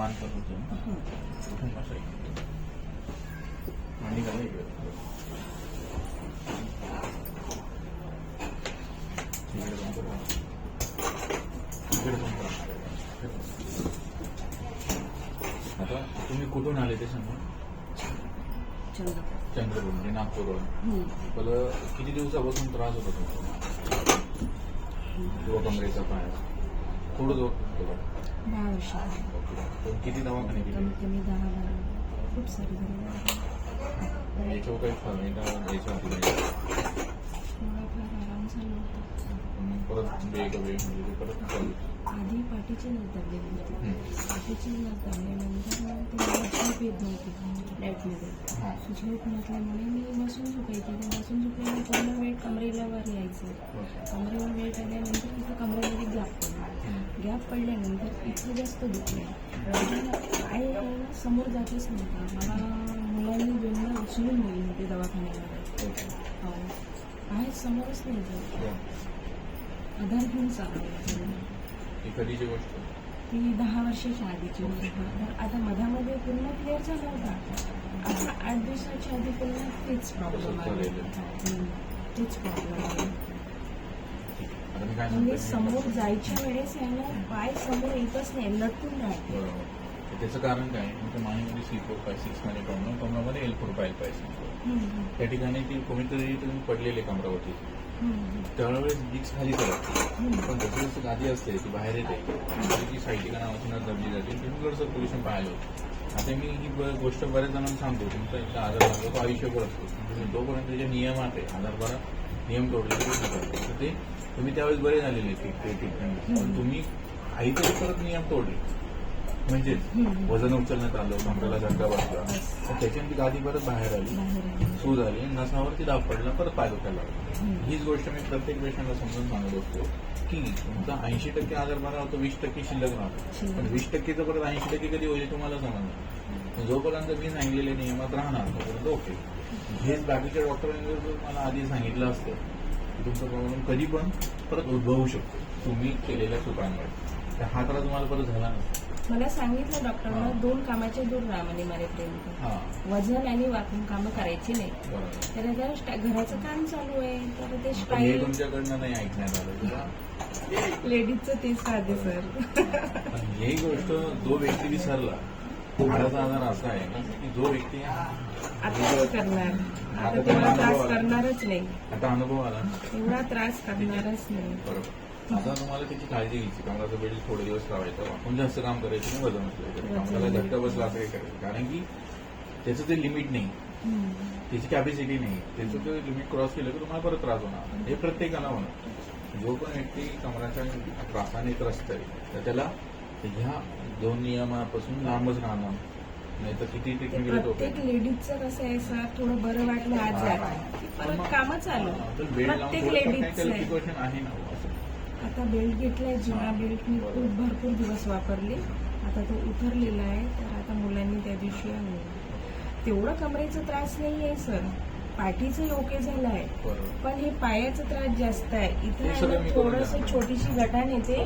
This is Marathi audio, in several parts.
मान होतो करा. इकडे पण करा. आता तुम्ही कुठून आले ते सांगा. चंद्रपूर. म्हणजे नागपूरवरून. मला किती दिवसापासून त्रास होता किंवा कमरेचा पाय थोडं जवळ. दहा वर्ष किती दवाखाने केले कमीत कमी दहा बारा. खूप सारे झाले याच्यावर काही फरक नाही का? याच्या आधी नाही? थोडाफार आराम झाला होता. मग परत वेग वेग म्हणजे परत चालू आधी पाठीची होती. मग मला झोप येत नव्हती. लाईटमध्ये झोप नसल्यामुळे मी बसून झोपायची ते बसून झोपल्यामुळे पूर्ण वेळ कमरेला वर यायचं कमरेवर वेळ आल्यानंतर तिथं कमरेमध्ये गॅप पडला. गॅप पडल्यानंतर इथं जास्त दुखलं ना समोर जातच नव्हता मला मुलांनी दोनदा उचलून नेली होती दवाखान्यामध्ये हो. आहे समोरच नाही हो. आधार घेऊन चालू ही कधीची गोष्ट? ती दहा वर्षाच्या आधीची होती आता मधामध्ये पूर्ण क्लिअर झाला होता. आता आठ दिवसाच्या आधी पुन्हा तेच प्रॉब्लेम आले. हम्म, तेच प्रॉब्लेम आले. म्हणजे समोर जायच्या वेळेस आहे ना पाय समोर येतच नाही लटकून राहते बरोबर. त्याचं कारण काय? तुमच्या माहीमध्ये सी फोर फाय सिक्समध्ये problem कमरामध्ये L four five five six त्या ठिकाणी ती कोणीतरी तुम्ही पडलेले कमरावरती. त्यावेळेस डिक्स खाली करत. पण जसं जसं गादी असते ती बाहेर येते ती सायटिका नावाची नस दबली जाते तुम्ही ब्लड सर्क्युलेशन पाहायला होतं. आता मी ही गोष्ट बऱ्याच जणांना सांगतो तुमचा एकदा आजार लागला तो आयुष्यभर असतो. तुम्ही जोपर्यंत जे नियमात आहे आजार बरा नियम तोडले तर ते तुम्ही त्यावेळेस बरे झालेले ते ट्रीटमेंट पण तुम्ही काहीतरी परत नियम तोडले. म्हणजे. वजन उचलण्यात आलं कमरेला झटका बसला त्याच्यानंतर गादी परत बाहेर आली. सूज आली. नसावरती दाब पडला परत पाय दुखायला लागला. हीच गोष्ट मी प्रत्येक पेशंटला समजून सांगत असतो की तुमचा ऐंशी टक्के आजार बरा होतो वीस टक्के शिल्लक राहतो. पण वीस टक्केचं परत ऐंशी टक्के कधी होईल तुम्हाला पण जोपर्यंत मी सांगितलेल्या नियमात राहणार तोपर्यंत ओके. हेच बाकीच्या डॉक्टरांनी जर मला आधी सांगितलं असतं तुमचा प्रॉब्लेम कधी पण परत उद्भवू शकतो. तुम्ही केलेल्या चुकांमुळे तर हा त्रास तुम्हाला परत झाला नाही. मला सांगितलं डॉक्टरनं हा. दोन कामाचे दूर राहा म्हणे हा. वजन आणि वाकून कामं करायची नाही. बरोबर. तर आता स्टा- घराचं काम चालू आहे. तर ते पण हे स्टाईल तुमच्याकडनं नाही ऐकण्यात आलं लेडीजचं तेच राहते सर. पण ही गोष्ट जो व्यक्ती विसरला. हाडाचा आजार असा आहे ना की जो व्यक्ती आता काय करणार? आता तेवढा त्रास करणारच नाही. आता अनुभव आला ना. एवढा त्रास करणारच नाही. बरोबर. आता तुम्हाला त्याची काळजी घ्यायची. कमराचा बेल्ट थोडे दिवस लावायचा. आपण जास्त काम करायचं नाही वजन असलं कमराला झटका बसला असं काही करायचं. कारण की त्याचं ते लिमिट नाही. त्याची कॅपॅसिटी नाही. त्याचं ते लिमिट क्रॉस केलं की तुम्हाला परत त्रास होणार. हे प्रत्येकाला होणार. जो पण व्यक्ती कमराच्या त्रासाने त्रस्त आहे तर त्याला ह्या दोन नियमापासून लांबच राहणार नाही तर किती ते प्रत्येक लेडीजचं कसं आहे सर? थोडं बरं वाटलं आज परत कामं चालू. बेल्ट लावून प्रत्येक लेडीजचं आहे. प्रिकॉशन आहे ना असं. आता बेल्ट घेतलाय जुना बेल्ट मी खूप भरपूर दिवस वापरले. आता तो उतरलेला आहे तर आता मुलांनी त्या दिवशी आणलं तेवढं कमरेचा त्रास नाही आहे सर. पाठीचं ओके झालं आहे पण हे पायाचा त्रास जास्त आहे. इथे थोडस. छोटीशी गटान येते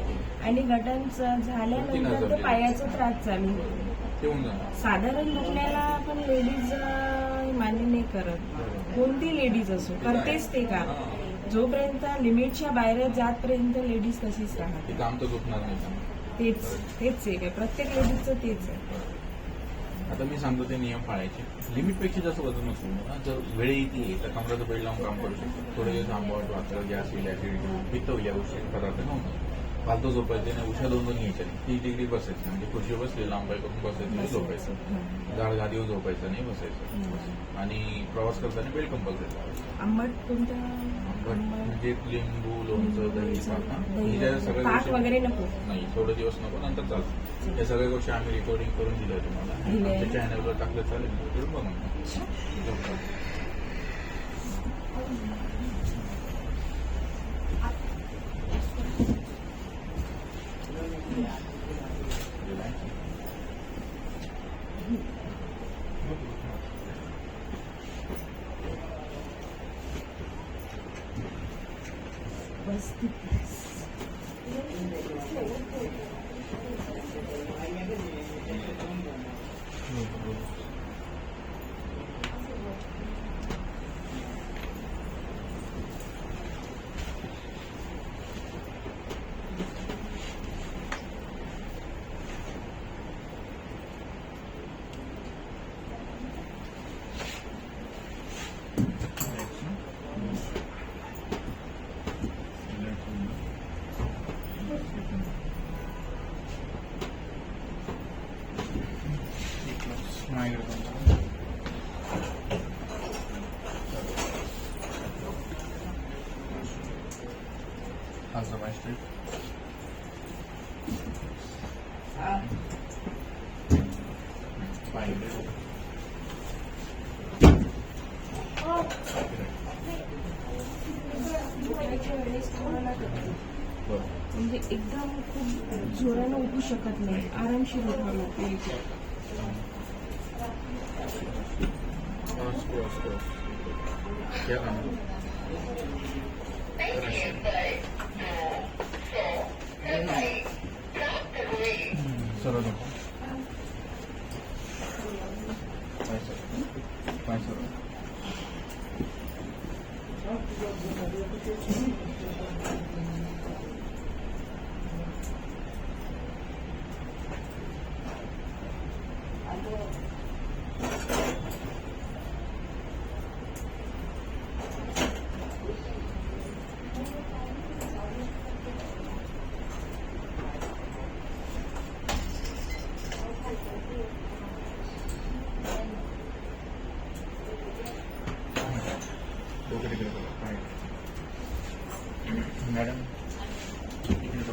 आणि गटान झाल्यानंतर ते पायाचा त्रास चालू साधारण दुखण्याला पण लेडीज मान्य नाही करत. कोणती लेडीज असो करतेच ते काम. हा. जोपर्यंत लिमिटच्या बाहेर जातपर्यंत लेडीज तशीच राहते तर. तेच तेच आहे. काय प्रत्येक लेडीजचं तेच आहे. आता मी सांगतो ते नियम पाळायचे. लिमिटपेक्षा जास्त वजन नसू ना जर वेळ येते तर कमराचं बेड लावून काम करू शकतो. थोडे दिवस वाचलं गॅस होईल ऍसिडिटी पित्त होईल या गोष्टी पदार्थ नव्हतं. फालतू झोपायचे नाही उशा दोन दोन घ्यायच्या तीस डिग्री बसायची. म्हणजे खुर्ची बसली लांबाई करून बसायचं नाही झोपायचं. हं. जाड गादीवर झोपायचं नाही बसायचं. हं. आणि प्रवास करताना बेल्ट कंपल्सरी आंबट कोणतं? आंबट आंबट? म्हणजे लिंबू लोणचं दही हा. ही वगैरे. सगळ्या गोष्टी- वगैरे नको. नाही थोडे दिवस नको नंतर चालतं. या सगळ्या गोष्टी आम्ही रेकॉर्डिंग करून दिल्या तुम्हाला. आमच्या चॅनलवर टाकलं चालेल. बघा Pues, Thank you. माय वेळेस म्हणजे एकदम खूप जोरानं उठू शकत नाही. आरामशीर उठावं लागतं याच्यात. क्रॉस क्रॉस क्रॉस मॅडम इकडे